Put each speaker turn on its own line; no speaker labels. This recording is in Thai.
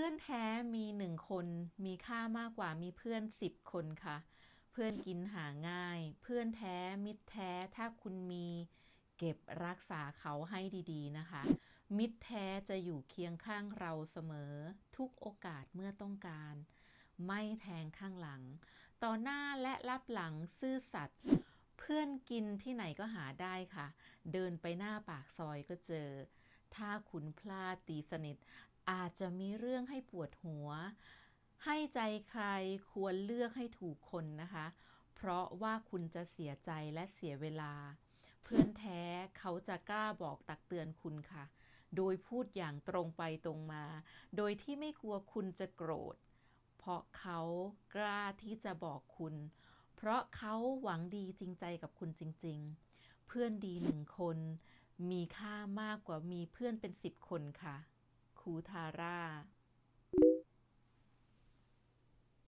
พื่อนแท้มีหนึ่งคนมีค่ามากกว่ามีเพื่อนสิบคนค่ะ เพื่อนกินหาง่าย เพื่อนแท้มิตรแท้ถ้าคุณมีเก็บรักษาเขาให้ดีๆนะคะ มิตรแท้จะอยู่เคียงข้างเราเสมอ ทุกโอกาสเมื่อต้องการ ไม่แทงข้างหลัง ต่อหน้าและรับหลังซื่อสัตย์เพื่อนกินที่ไหนก็หาได้ค่ะ เดินไปหน้าปากซอยก็เจอ ถ้าคุณพลาดตีสนิท อาจจะมีเรื่องให้ปวดหัว ให้ใจใครควรเลือกให้ถูกคนนะคะ เพราะว่าคุณจะเสียใจและเสียเวลา เพื่อนแท้เขาจะกล้าบอกตักเตือนคุณค่ะ โดยพูดอย่างตรงไปตรงมา โดยที่ไม่กลัวคุณจะโกรธ เพราะเขากล้าที่จะบอกคุณ เพราะเขาหวังดีจริงใจกับคุณจริง ๆ เพื่อนดีหนึ่งคน มีค่ามากกว่ามีเพื่อนเป็นสิบคนค่ะ คูทาร่า